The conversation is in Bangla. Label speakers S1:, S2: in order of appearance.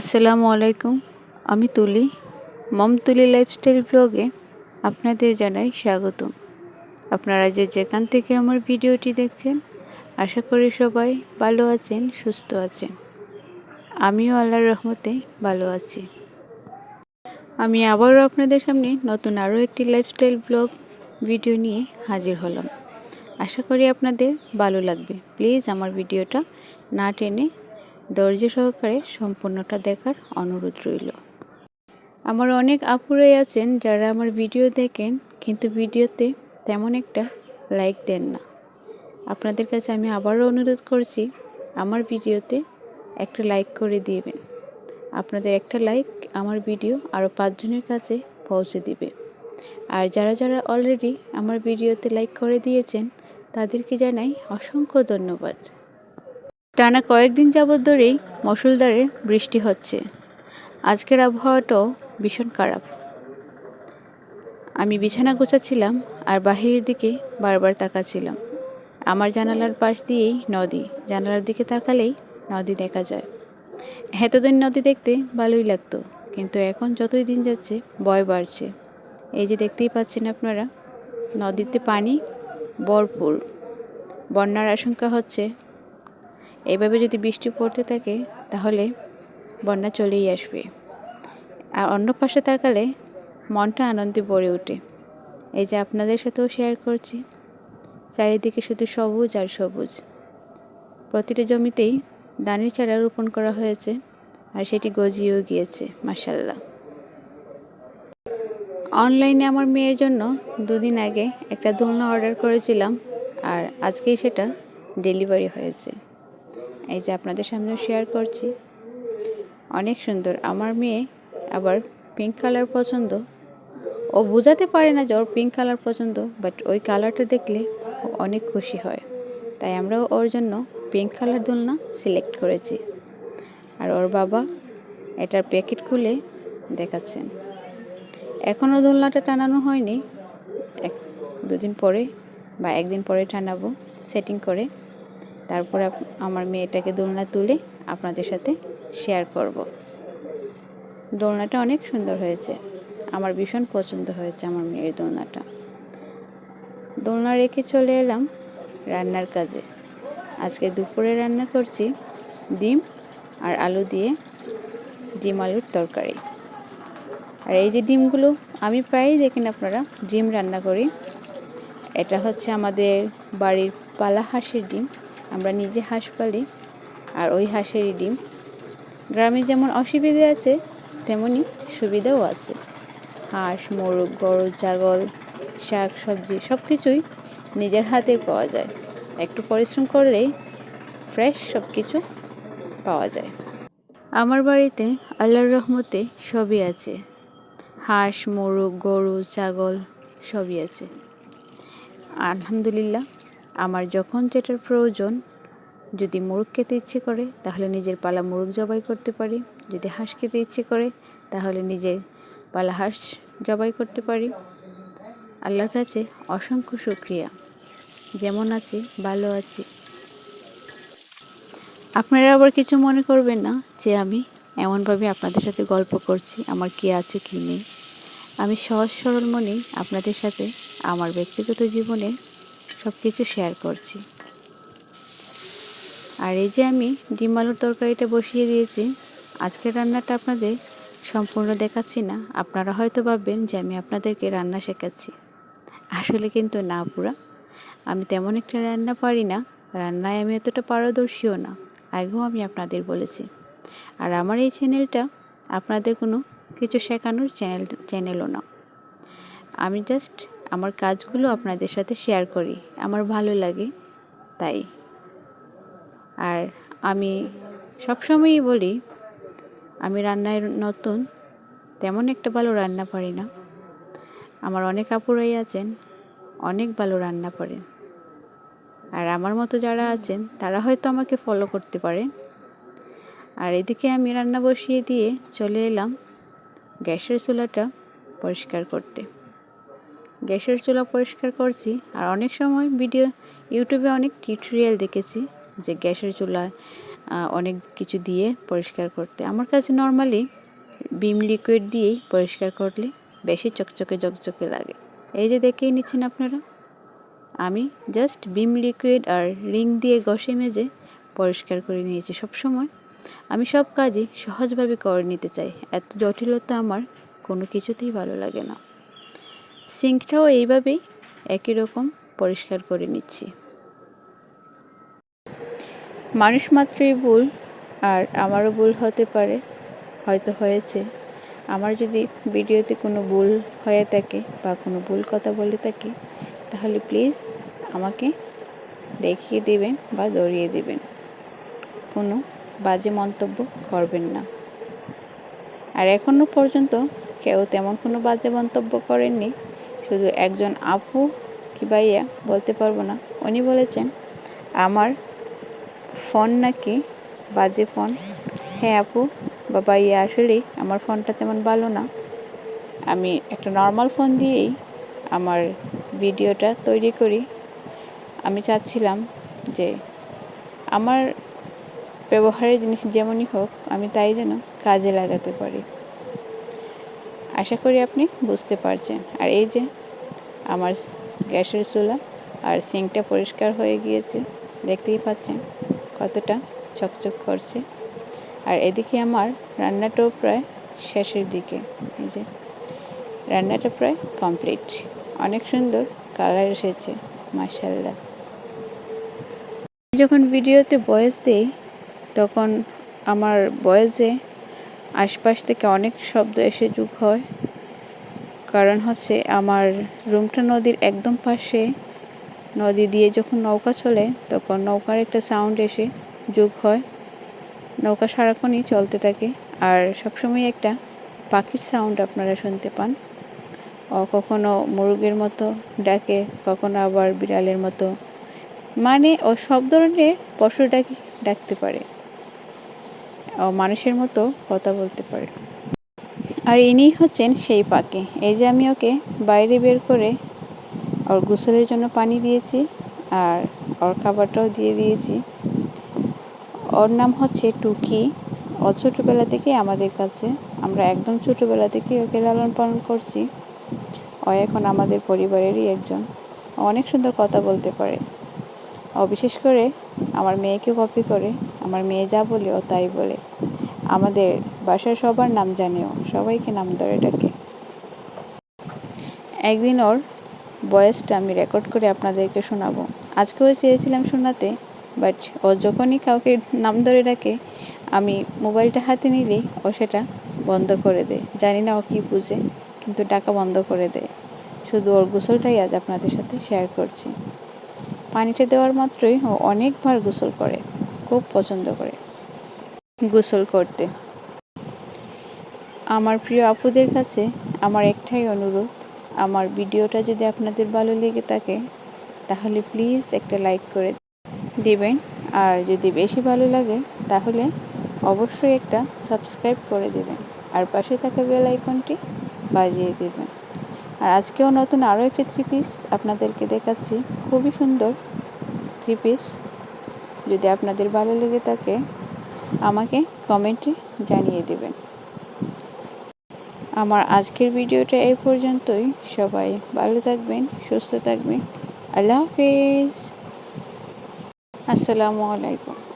S1: আসসালামু আলাইকুম, আমি তুলি। মম তুলি লাইফস্টাইল ব্লগে আপনাদের জানাই স্বাগতম। আপনারা যে যেখান থেকে আমার ভিডিওটি দেখছেন, আশা করি সবাই ভালো আছেন, সুস্থ আছেন। আমিও আল্লাহর রহমতে ভালো আছি। আমি আবারও আপনাদের সামনে নতুন আরও একটি লাইফস্টাইল ব্লগ ভিডিও নিয়ে হাজির হলাম। আশা করি আপনাদের ভালো লাগবে। প্লিজ আমার ভিডিওটা না টেনে ধৈর্য সহকারে সম্পূর্ণটা দেখার অনুরোধ রইল। আমার অনেক আপুরাই আছেন যারা আমার ভিডিও দেখেন, কিন্তু ভিডিওতে তেমন একটা লাইক দেন না। আপনাদের কাছে আমি আবারও অনুরোধ করছি, আমার ভিডিওতে একটা লাইক করে দিবেন। আপনাদের একটা লাইক আমার ভিডিও আরও পাঁচজনের কাছে পৌঁছে দিবে। আর যারা যারা অলরেডি আমার ভিডিওতে লাইক করে দিয়েছেন, তাদেরকে জানাই অসংখ্য ধন্যবাদ। টানা কয়েকদিন যাবৎ ধরেই মশুলদারে বৃষ্টি হচ্ছে। আজকের আবহাওয়াটাও ভীষণ খারাপ। আমি বিছানা গোছাচ্ছিলাম আর বাহিরের দিকে বারবার তাকাচ্ছিলাম। আমার জানালার পাশ দিয়েই নদী, জানালার দিকে তাকালেই নদী দেখা যায়। এতদিন নদী দেখতে ভালোই লাগতো, কিন্তু এখন যতই দিন যাচ্ছে ভয় বাড়ছে। এই যে দেখতেই পাচ্ছেন আপনারা, নদীতে পানি ভরপুর। বন্যার আশঙ্কা হচ্ছে এভাবে যদি বৃষ্টি পড়তে থাকে, তাহলে বন্যা চলেই আসবে। আর অন্য পাশে তাকালে মনটা আনন্দে ভরে ওঠে। এই যে আপনাদের সাথেও শেয়ার করছি, চারিদিকে শুধু সবুজ আর সবুজ। প্রতিটা জমিতেই ধানের চারা রোপণ করা হয়েছে আর সেটি গজিয়েও গিয়েছে মাসাল্লাহ অনলাইনে আমার মেয়ের জন্য দুদিন আগে একটা দোলনা অর্ডার করেছিলাম আর আজকেই সেটা ডেলিভারি হয়েছে। এই যে আপনাদের সামনে শেয়ার করছি। অনেক সুন্দর। আমার মেয়ে আবার পিঙ্ক কালার পছন্দ। ও বোঝাতে পারে না যে ওর পিঙ্ক কালার পছন্দ বাট ওই কালারটা দেখলে অনেক খুশি হয়। তাই আমরাও ওর জন্য পিঙ্ক কালার দোলনা সিলেক্ট করেছি। আর ওর বাবা এটার প্যাকেট খুলে দেখাচ্ছেন। এখনও দোলনাটা টানানো হয়নি। এক দুদিন পরে বা একদিন পরে টানাবো সেটিং করে। তারপরে আমার মেয়েটাকে দোলনা তুলে আপনাদের সাথে শেয়ার করব। দোলনাটা অনেক সুন্দর হয়েছে। আমার ভীষণ পছন্দ হয়েছে আমার মেয়ের দোলনাটা। দোলনা রেখে চলে এলাম রান্নার কাজে। আজকে দুপুরে রান্না করছি ডিম আর আলু দিয়ে ডিম আলুর তরকারি। আর এই যে ডিমগুলো আমি প্রায়ই দেখেন আপনারা, ডিম রান্না করি। এটা হচ্ছে আমাদের বাড়ির পালা হাঁসের ডিম। আমরা নিজে হাঁস পালি আর ওই হাঁসেরই ডিম। গ্রামে যেমন অসুবিধে আছে তেমনই সুবিধাও আছে। হাঁস, মোরগ, গরু, ছাগল, শাক, সবজি সব কিছুই নিজের হাতে পাওয়া যায়। একটু পরিশ্রম করলেই ফ্রেশ সব কিছু পাওয়া যায়। আমার বাড়িতে আল্লাহর রহমতে সবই আছে। হাঁস, মোরগ, গরু, ছাগল সবই আছে। আলহামদুলিল্লাহ। আমার যখন যেটার প্রয়োজন, যদি মোরগ খেতে ইচ্ছে করে, তাহলে নিজের পালা মোরগ জবাই করতে পারি। যদি হাঁস খেতে ইচ্ছে করে, তাহলে নিজের পালা হাঁস জবাই করতে পারি। আল্লাহর কাছে অসংখ্য শুক্রিয়া। যেমন আছি, ভালো আছি। আপনারা আবার কিছু মনে করবেন না যে আমি এমনভাবে আপনাদের সাথে গল্প করছি, আমার কি আছে, কি নেই। আমি সহজ সরল মনেই আপনাদের সাথে আমার ব্যক্তিগত জীবনে সব কিছু শেয়ার করছি। আর এই যে আমি ডিম আলুর তরকারিটা বসিয়ে দিয়েছি আজকের রান্নাটা আপনাদের সম্পূর্ণ দেখাচ্ছি না। আপনারা হয়তো ভাববেন যে আমি আপনাদেরকে রান্না শেখাচ্ছি। আসলে কিন্তু না পুরা। আমি তেমন একটা রান্না পারি না। রান্নায় আমি এতটা পারদর্শীও না। আগেও আমি আপনাদের বলেছি। আর আমার এই চ্যানেলটা আপনাদের কোনো কিছু শেখানোর চ্যানেল চ্যানেলও না। আমি জাস্ট আমার কাজগুলো আপনাদের সাথে শেয়ার করি। আমার ভালো লাগে, তাই। আর আমি সবসময়ই বলি, আমি রান্নায় নতুন, তেমন একটা ভালো রান্না পারি না। আমার অনেক আপুরাই আছেন, অনেক ভালো রান্না করেন আর আমার মতো যারা আছেন, তারা হয়তো আমাকে ফলো করতে পারে। আর এদিকে আমি রান্না বসিয়ে দিয়ে চলে এলাম গ্যাসের চুলাটা পরিষ্কার করতে। গ্যাসের চুলা পরিষ্কার করছি আর অনেক সময় ভিডিও ইউটিউবে অনেক টিউটোরিয়াল দেখেছি যে গ্যাসের আহ, অনেক কিছু দিয়ে পরিষ্কার করতে। আমার কাছে নর্মালি বিম লিকুইড দিয়েই পরিষ্কার করলে বেশি চকচকে চকচকে লাগে। এই যে দেখেই নিচ্ছেন আপনারা আমি জাস্ট বিম লিকুইড আর রিং দিয়ে ঘষে মেজে পরিষ্কার করে নিয়েছি সব সময় আমি সব কাজই সহজভাবে করে নিতে চাই এত জটিলতা আমার কোনো কিছুতেই ভালো লাগে না। সিঙ্কটাও এইভাবেই একই রকম পরিষ্কার করে নিচ্ছি। মানুষ মাত্রই ভুল, আর আমারও ভুল হতে পারে, হয়তো হয়েছে। আমার যদি ভিডিওতে কোনো ভুল হয়ে থাকে বা কোনো ভুল কথা বলে থাকি, তাহলে প্লিজ আমাকে দেখিয়ে দেবেন বা দৌড়িয়ে দেবেন। কোনো বাজে মন্তব্য করবেন না। আর এখনও পর্যন্ত কেউ তেমন কোনো বাজে মন্তব্য করেননি। শুধু একজন আপু কি ভাইয়া বলতে পারব না। উনি বলেছেন, আমার ফোন নাকি বাজে ফোন? হ্যাঁ আপু, বা ভাইয়া, আসলেই আমার ফোনটা তেমন ভালো না। আমি একটা নর্মাল ফোন দিয়েই আমার ভিডিওটা তৈরি করি। আমি চাচ্ছিলাম যে আমার ব্যবহারের জিনিস যেমনই হোক, আমি তাই যেন কাজে লাগাতে পারি। আশা করি আপনি বুঝতে পারছেন। আর এই যে আমার গ্যাসের চুলা আর সিঙ্কটা পরিষ্কার হয়ে গিয়েছে। দেখতেই পাচ্ছেন কতটা চকচক করছে। আর এদিকে আমার রান্নাটাও প্রায় শেষের দিকে। এই যে রান্নাটা প্রায় কমপ্লিট। অনেক সুন্দর কালার এসেছে মার্শাল্লাহ যখন ভিডিওতে ভয়েস দেই, তখন আমার ভয়েসে আশপাশ থেকে অনেক শব্দ এসে যোগ হয়। কারণ হচ্ছে আমার রুমটা নদীর একদম পাশে। নদী দিয়ে যখন নৌকা চলে, তখন নৌকার একটা সাউন্ড এসে, যোগ হয়। নৌকা সারাক্ষণই চলতে থাকে। আর সবসময় একটা পাখির সাউন্ড আপনারা শুনতে পান। ও কখনো মুরগের মতো ডাকে, কখনো আবার বিড়ালের মতো। মানে ও সব ধরনের পশু ডাকি, ডাকতে পারে। ও মানুষের মতো কথা বলতে পারে। আর ইনি হচ্ছেন সেই পাখি এই যে আমি ওকে বাইরে বের করে ওর গোসলের জন্য পানি দিয়েছি আর ওর খাবারটাও দিয়ে দিয়েছি। ওর নাম হচ্ছে টুকি। ও ছোটোবেলা থেকে আমাদের কাছে। আমরা একদম ছোটোবেলা থেকে ওকে লালন পালন করছি। ও এখন আমাদের পরিবারেরই একজন। অনেক সুন্দর কথা বলতে পারে। ও বিশেষ করে আমার মেয়েকে কপি করে, আমার মেয়ে যা বলে ও তাই বলে। আমাদের বাসার সবার নাম জানেও, সবাইকে নাম ধরে ডাকে। একদিন ওর বয়েসটা আমি রেকর্ড করে আপনাদেরকে শোনাবো। আজকেও চেয়েছিলাম শোনাতে বাট ও যখনই কাউকে নাম ধরে ডাকে, আমি মোবাইলটা হাতে নিলেই ও সেটা বন্ধ করে দেয়। জানি না ও কী বুঝে, কিন্তু ডাকা বন্ধ করে দেয়। শুধু ওর গোসলটাই আজ আপনাদের সাথে শেয়ার করছি। পানিটা দেওয়ার মাত্রই ও অনেকবার গোসল করে, খুব পছন্দ করে। গোসল করতে। আমার প্রিয় আপুদের কাছে আমার একটাই অনুরোধ, আমার ভিডিওটা যদি আপনাদের ভালো লেগে থাকে, তাহলে প্লিজ একটা লাইক করে দিবেন। আর যদি বেশি ভালো লাগে, তাহলে অবশ্যই একটা সাবস্ক্রাইব করে দেবেন। আর পাশে থাকা বেল আইকনটি বাজিয়ে দেবেন। আর আজকেও নতুন আরও একটি থ্রি পিস আপনাদেরকে দেখাচ্ছি। খুবই সুন্দর থ্রি পিস যদি আপনাদের ভালো লেগে থাকে আমাকে কমেন্টে জানিয়ে দেবেন। আমার আজকের ভিডিওটা এই পর্যন্তই। সবাই ভালো থাকবেন, সুস্থ থাকবেন। আল্লাহ হাফিজ। আসসালামু আলাইকুম।